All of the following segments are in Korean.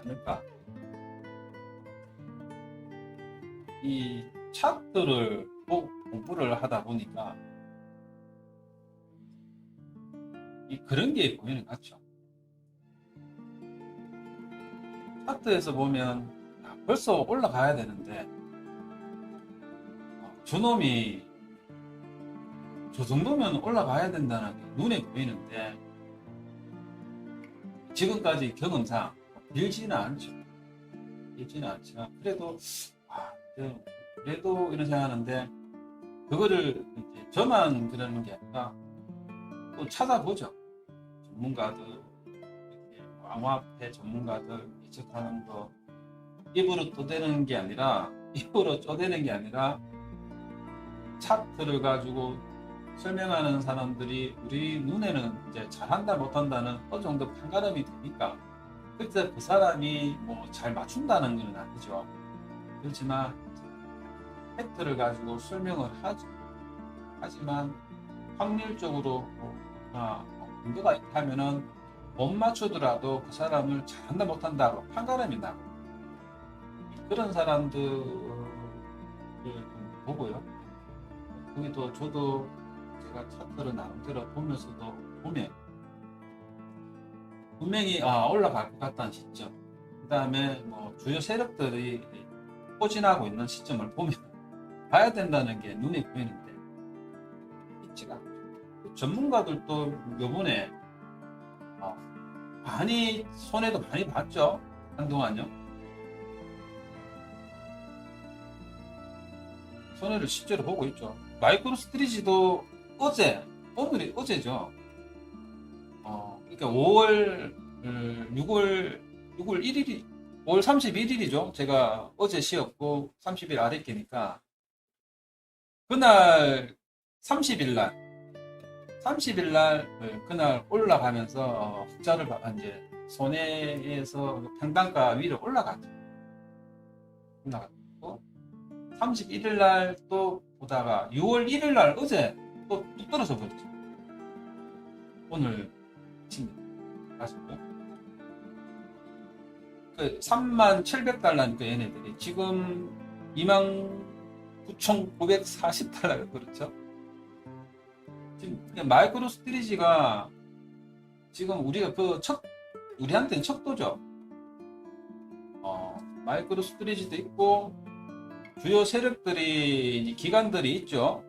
않을까? 이 차트를 꼭 공부를 하다 보니까 이 그런 게 보이는 것 같죠. 차트에서 보면 아, 벌써 올라가야 되는데 어, 저놈이 저 정도면 올라가야 된다는 게 눈에 보이는데 지금까지 경험상 길지는 않죠. 길지는 않지만 그래도 아, 그- 그래도 이런 생각하는데 그거를 이제 저만 그러는 게 아니라 또 찾아보죠. 전문가들 암호화폐 전문가들 예측하는 거 입으로 떠대는 게 아니라 입으로 쪼대는 게 아니라 차트를 가지고 설명하는 사람들이 우리 눈에는 이제 잘한다 못한다는 어느 정도 판가름이 되니까 그때 그 사람이 뭐 잘 맞춘다는 건 아니죠. 그렇지만 팩트를 가지고 설명을 하죠. 하지만 확률적으로 뭐, 아, 뭐 근거가 있다면은 못 맞추더라도 그 사람을 잘한다 못한다고 판가름이 나고 그런 사람들을 좀 보고요. 거기도 저도 제가 차트를 나름대로 보면서도 보면 분명히 아 올라갈 것 같다는 시점. 그 다음에 뭐 주요 세력들이 포진하고 있는 시점을 보면 봐야 된다는 게 눈에 보이는데 있지가. 그 전문가들도 요번에 어, 많이 손해도 많이 봤죠. 한동안요. 손해를 실제로 보고 있죠. 마이크로 스트리지도 어제 오늘이 어제죠. 어, 그러니까 5월 6월 6월 1일이 5월 31일이죠. 제가 어제 쉬었고 30일 아랫게니까 그날 30일 날 30일 날 어, 그날 올라가면서 어, 흑자를 봐- 이제 손해에서 평단가 위로 올라갔죠. 올라갔고 31일 날 또 보다가 6월 1일 날 어제 또뚝 떨어져 버렸죠. 오늘 아시고요. 그 3만 700달러니까 얘네들이 지금 2만 9,940달러가 그렇죠. 지금 마이크로 스트리지가 지금 우리가 그 첫 우리한테는 척도죠. 어, 마이크로 스트리지도 있고 주요 세력들이 기관들이 있죠.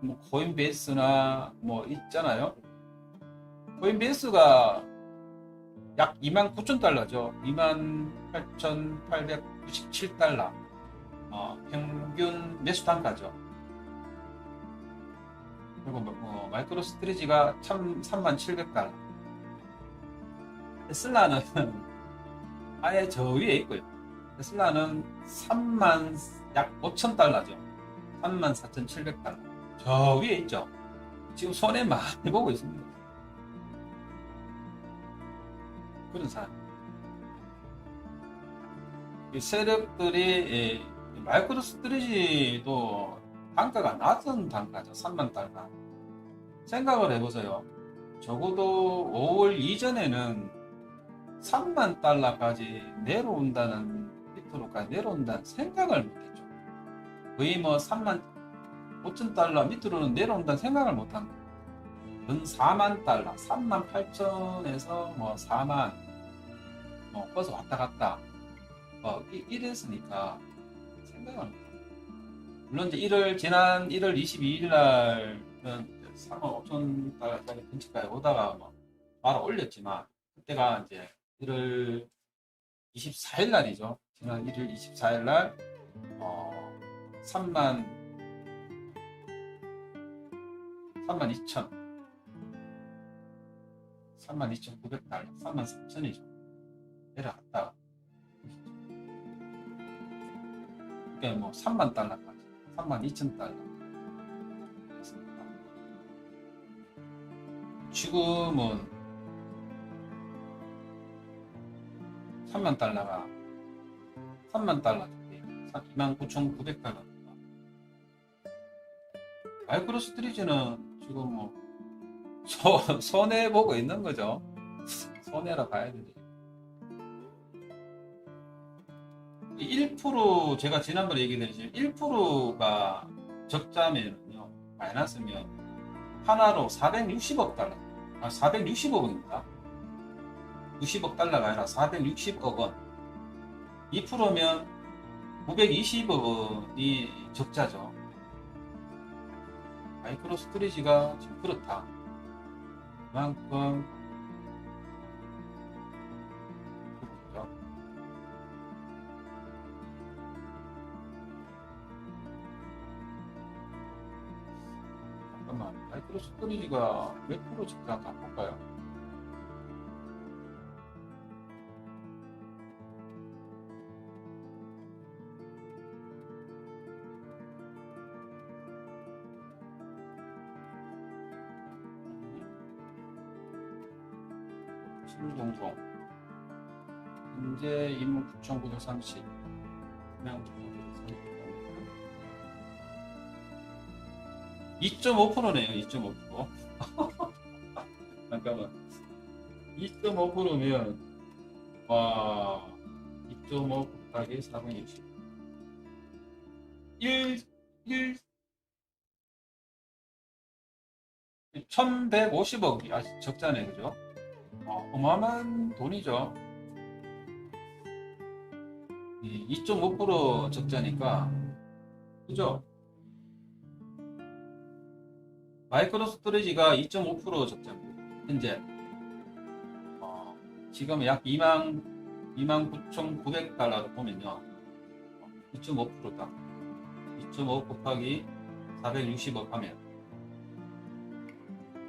뭐 코인베이스나 뭐 있잖아요. 코인베이스가 약 29,000달러죠. 28,897달러. 어, 평균 매수 단가죠. 그리고 뭐, 어, 마이크로 스트리지가 참 3700달러. 테슬라는 아예 저 위에 있고요. 테슬라는 3만 약 5,000달러죠. 34,700달러. 저 위에 있죠. 지금 손해 많이 보고 있습니다. 그런 사람. 이 세력들이 이 마이크로 스트리지도 단가가 낮은 단가죠. 3만 달러. 생각을 해보세요. 적어도 5월 이전에는 3만 달러까지 내려온다는 밑으로까지 내려온다는 생각을 못했죠. 거의 뭐 3만 5천 달러 밑으로는 내려온다는 생각을 못한 거예요. 근 4만 달러, 3만 8천에서 뭐 4만 뭐 버스 왔다 갔다 뭐 이- 이랬으니까 생각을 못 해요. 물론 이제 1월 지난 1월 22일 날은 3만 5천 달러짜리 근처까지 오다가 뭐 바로 올렸지만 그때가 이제 1월 24일 날이죠. 지난 1월 24일 날 어, 3만 3만 2천 3만 2,900달러 3만 3천이죠. 내려갔다가 그러니까 뭐 3만 달러까지 3만 2천 달러. 지금은 3만 달러가 3만 달러 29,900달러 마이크로 스 트리지는 지금 뭐 소, 손해 보고 있는 거죠. 손해라 봐야 되죠. 1% 제가 지난번에 얘기드렸지만 1%가 적자면요 마이너스면 하나로 460억 달러. 아 460억입니다. 60억 달러가 아니라 460억 원. 2%면 920억 원이 적자죠. 마이크로 스토리지가 지금 그렇다. 그만큼 마이크로 스토리지가 몇 프로 다 볼까요? 신동동 현재 임무 9,930명 2.5%네요 2.5% 잠깐만 2.5%면 와 2.5 곱하기 460 1 1 1150억이 아직 적자네 그죠? 어, 어마어마한 돈이죠. 이2.5% 적자니까 그죠? 마이크로 스토리지가 2.5% 적자입니다. 현재 어, 지금 약 2만 2만 9,900달러로 보면요. 2.5%다. 2.5 곱하기 460억 하면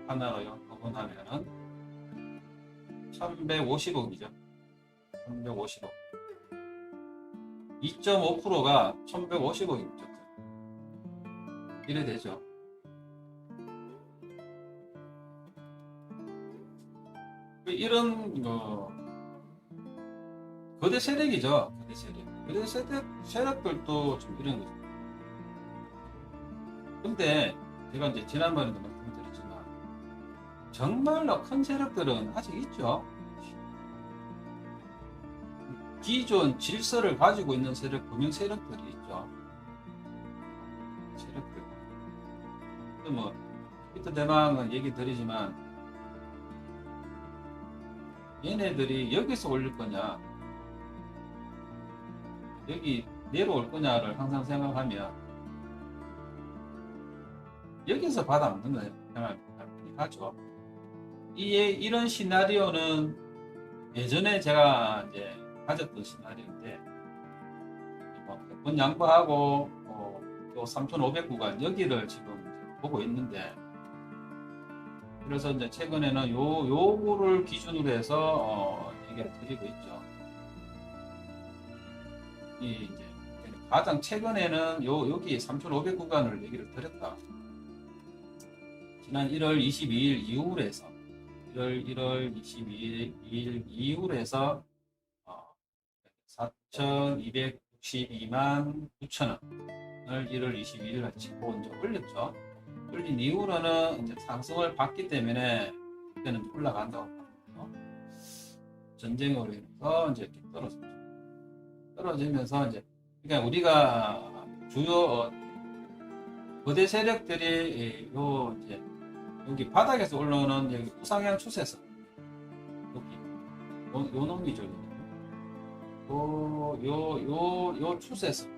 하나로요. 구분하면은 1150억이죠. 1150억. 2.5%가 1150억이죠. 이래 되죠. 이런 거 거대 세력이죠. 거대 세력. 거대 세력 세력들도 좀 이런 거죠. 근데 제가 이제 지난번에도 말씀드렸지만 정말로 큰 세력들은 아직 있죠. 기존 질서를 가지고 있는 세력, 금융 세력들이 있죠. 세력들. 또 뭐, 히트 대망은 얘기 드리지만, 얘네들이 여기서 올릴 거냐, 여기 내려올 거냐를 항상 생각하면, 여기서 받아먹는 거 생각하죠. 이, 이런 시나리오는 예전에 제가 이제 가졌던 시나리오인데, 뭐, 100번 양보하고, 어, 또3,500 구간 여기를 지금 보고 있는데, 그래서 이제 최근에는 요, 요거를 기준으로 해서, 어, 얘기를 드리고 있죠. 이 이제 가장 최근에는 요, 여기 3,500 구간을 얘기를 드렸다. 지난 1월 22일 이후로 해서 1월 1월 22일 이후로 해서 어, 4,262만 9천 원을 1월 22일 날 찍고 이제 올렸죠. 올린 이후로는 상승을 받기 때문에 그때는 올라간다고 합니다. 전쟁으로 인해서 이제 떨어졌죠. 떨어지면서 이제 그러니까 우리가 주요 어, 거대 세력들이 요 이제 여기 바닥에서 올라오는 여기 우상향 추세선 여기 요, 요 놈이죠 요요요요 추세선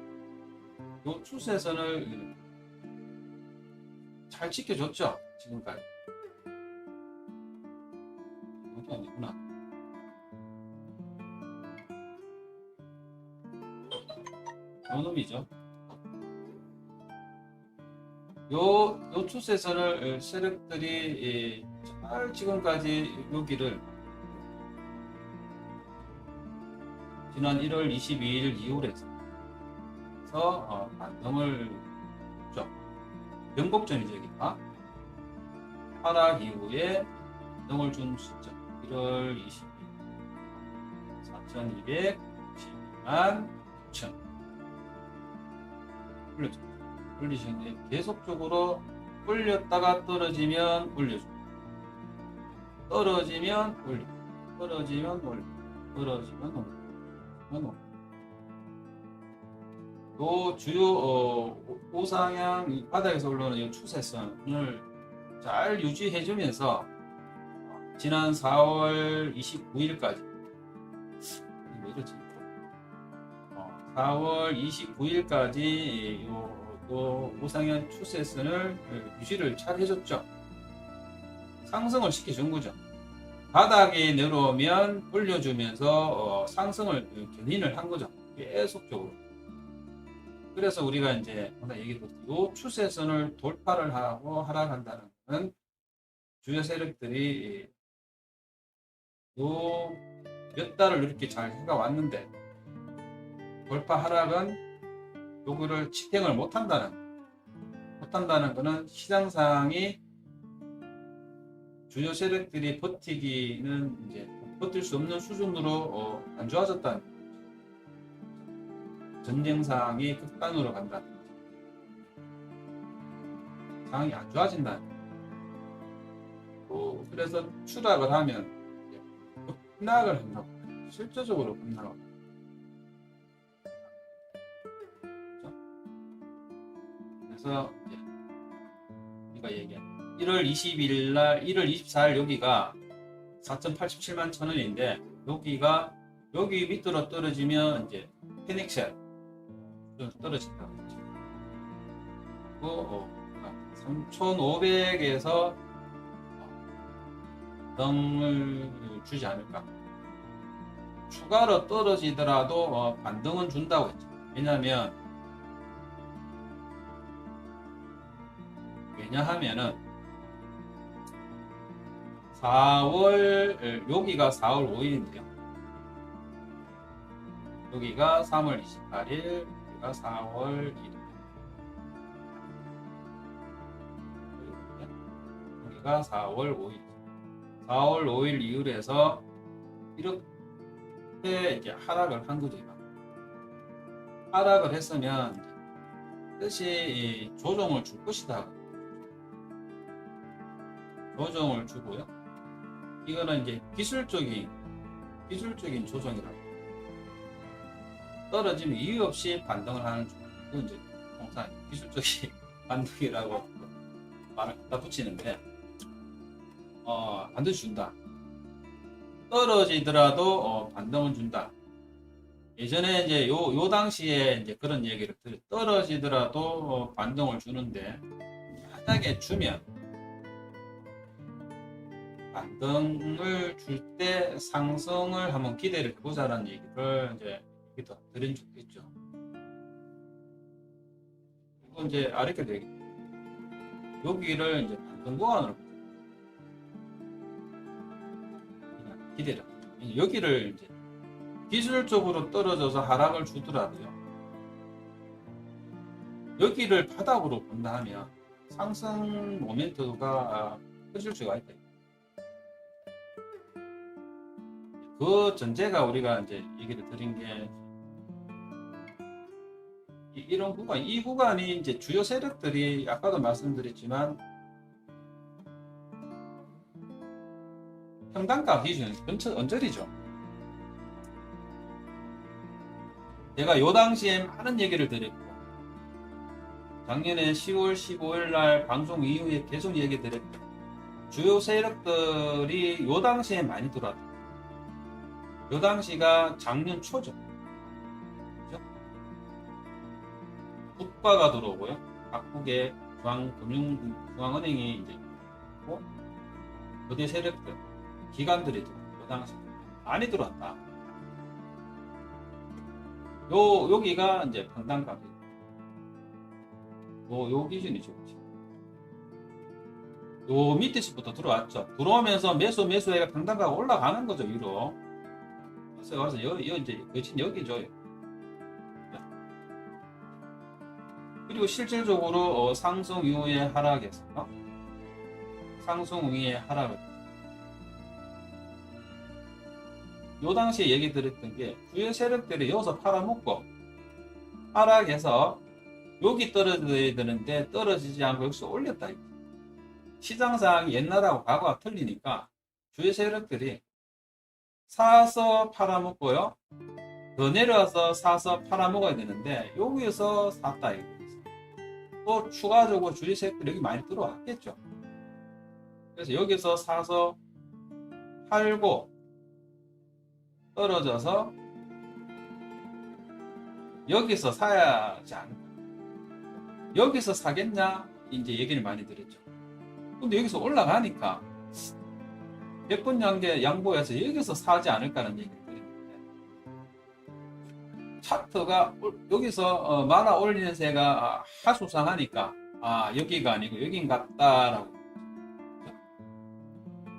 요 추세선을 잘 지켜줬죠 지금까지 여기 아니구나 요 놈이죠 요, 요 추세선을 세력들이 예, 잘 지금까지 여기를 지난 1월 22일 이후에서 어, 반등을 줬죠. 변곡점이죠, 여기가. 하락 이후에 반등을 준 시점. 1월 22일 4,212만 9천. 올렸죠. 올리시는데 계속적으로 올렸다가 떨어지면 올려주고 떨어지면 올리고 떨어지면 올리고 떨어지면 올리고 요 주요 어, 우상향 이 바닥에서 올라오는 이 추세선을 잘 유지해주면서 지난 4월 29일까지 왜 이러지? 어, 4월 29일까지 요, 요 우상향 추세선을 유지를 잘 해줬죠. 상승을 시켜준 거죠. 바닥에 내려오면 올려주면서 어, 상승을 견인을 한 거죠. 계속적으로. 그래서 우리가 이제 아까 얘기했듯이 요 추세선을 돌파를 하고 하락한다는 것은 주요 세력들이 요몇 달을 이렇게 잘 해가 왔는데 돌파 하락은 요거를 직행을 못 한다는 못 한다는 것은 시장상이 주요 세력들이 버티기는 이제 버틸 수 없는 수준으로 어, 안 좋아졌다는 전쟁 상황이 극단으로 간다. 상황이 안 좋아진다. 또 그래서 추락을 하면 급락을 한다고. 실제적으로 급락을. 그렇죠? 그래서 우리가 얘기한 1월 22일 날 1월 24일 여기가 4.87만 천 원인데 여기가 여기 밑으로 떨어지면 이제 페닉셀 좀 떨어진다고 했죠. 그리고 어, 3,500에서 반등을 주지 않을까. 추가로 떨어지더라도 어, 반등은 준다고 했죠. 왜냐하면 왜냐하면은 4월 여기가 4월 5일인데요. 여기가 3월 28일, 여기가 4월 1일. 여기가 4월 5일. 4월 5일 이후로 해서 이렇게 이제 하락을 한 거죠. 하락을 했으면 뜻이 이 조정을 줄 것이다. 조정을 주고요. 이거는 이제 기술적인 기술적인 조정이라고. 떨어지면 이유 없이 반등을 하는 중. 그건 이제 통상 기술적인 반등이라고 말을 갖다 붙이는데, 어, 반드시 준다. 떨어지더라도 어, 반등은 준다. 예전에 이제 요, 요 당시에 이제 그런 얘기를 들 떨어지더라도 어, 반등을 주는데, 만약에 주면, 반등을 줄 때 상승을 한번 기대를 해보자라는 얘기를 이제 여기도 드린 있죠. 이거 이제 아랫게 되기. 여기를 이제 반등 구간으로. 합니다. 여기를 이제 기술적으로 떨어져서 하락을 주더라도요. 여기를 바닥으로 본다 하면 상승 모멘트가 커질 수가 있다. 그 전제가 우리가 이제 얘기를 드린 게 이- 이런 구간, 이 구간이 이제 주요 세력들이 아까도 말씀드렸지만 평단가 기준 근처 언저리죠. 제가 요 당시에 많은 얘기를 드렸고 작년에 10월 15일 날 방송 이후에 계속 얘기 드렸고 주요 세력들이 요 당시에 많이 들어왔다. 요 당시가 작년 초죠. 국가가 들어오고요. 각국의 중앙금융, 중앙은행이 이제 있고, 거대 세력들, 기관들이 요 당시 많이 들어왔다. 요, 여기가 이제 평단가격. 요, 요 기준이죠. 요 밑에서부터 들어왔죠. 들어오면서 매수, 매수해가 평단가가 올라가는 거죠, 위로. 그래서 여, 여 이제 거친 여기 줘 그리고 실질적으로 어, 상승 이후에 하락에서 어? 상승 이후에 하락을 요 당시에 얘기 드렸던 게 주요 세력들이 여기서 팔아먹고 하락해서 여기 떨어져야 되는데 떨어지지 않고 여기서 올렸다. 시장 상황이 옛날하고 과거가 틀리니까 주요 세력들이 사서 팔아먹고요. 더 내려와서 사서 팔아먹어야 되는데 여기에서 샀다 이거. 또 추가적으로 주식세력들이 여기 많이 들어왔겠죠. 그래서 여기서 사서 팔고 떨어져서 여기서 사야 하지 않을까. 여기서 사겠냐? 이제 얘기를 많이 들었죠. 근데 여기서 올라가니까 100번 양계 양보해서 여기서 사지 않을까라는 드렸는데 차트가 올- 여기서 어, 말아 올리는 새가 하수상하니까 아 여기가 아니고 여긴 같다라고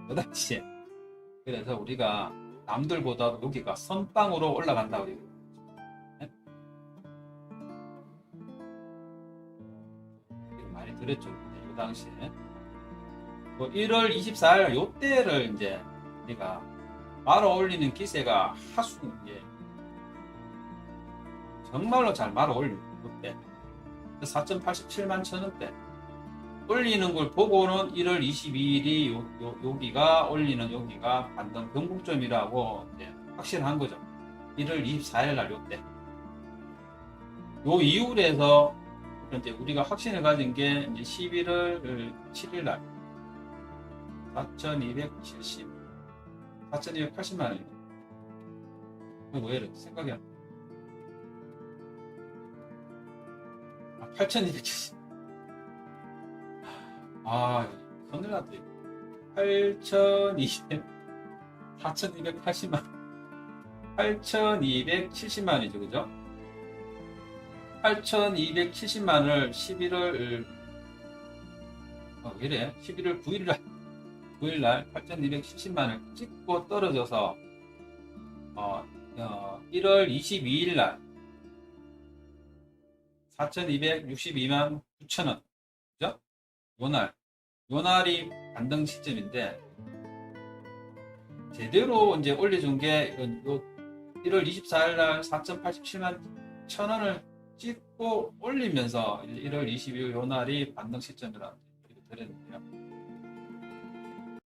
그 당시에 그래서 우리가 남들보다 여기가 선빵으로 올라간다고 얘기해요. 네? 많이 들었죠. 그 당시에. 뭐 1월 24일 요때를 이제 우리가 말아 올리는 기세가 하수 정말로 잘 말아 올리는 요때 4.87만 천 원대 올리는 걸 보고는 1월 22일이 요, 요, 여기가 올리는 여기가 반등 변곡점이라고 확실한 거죠. 1월 24일 날 요때. 요 이후에서 이제 우리가 확신을 가진 게 이제 11월 7일 날 4,270, 4,280만 원입니다. 왜 이래? 생각이 안 나. 8,270. 아, 났다. 8,200, 4,280만. 8,270만 원이죠, 그죠? 8,270만을 11월, 어, 왜 이래? 11월 9일 날, 9일 날 8,270만을 찍고 떨어져서, 어, 어, 1월 22일 날 4,262만 9천 원. 그죠? 요날. 요날이 반등 시점인데, 제대로 이제 올려준 게, 요, 요 1월 24일 날 4.87만 천 원을 찍고 올리면서 1월 22일 요날이 반등 시점이라는 얘기를 드렸는데요.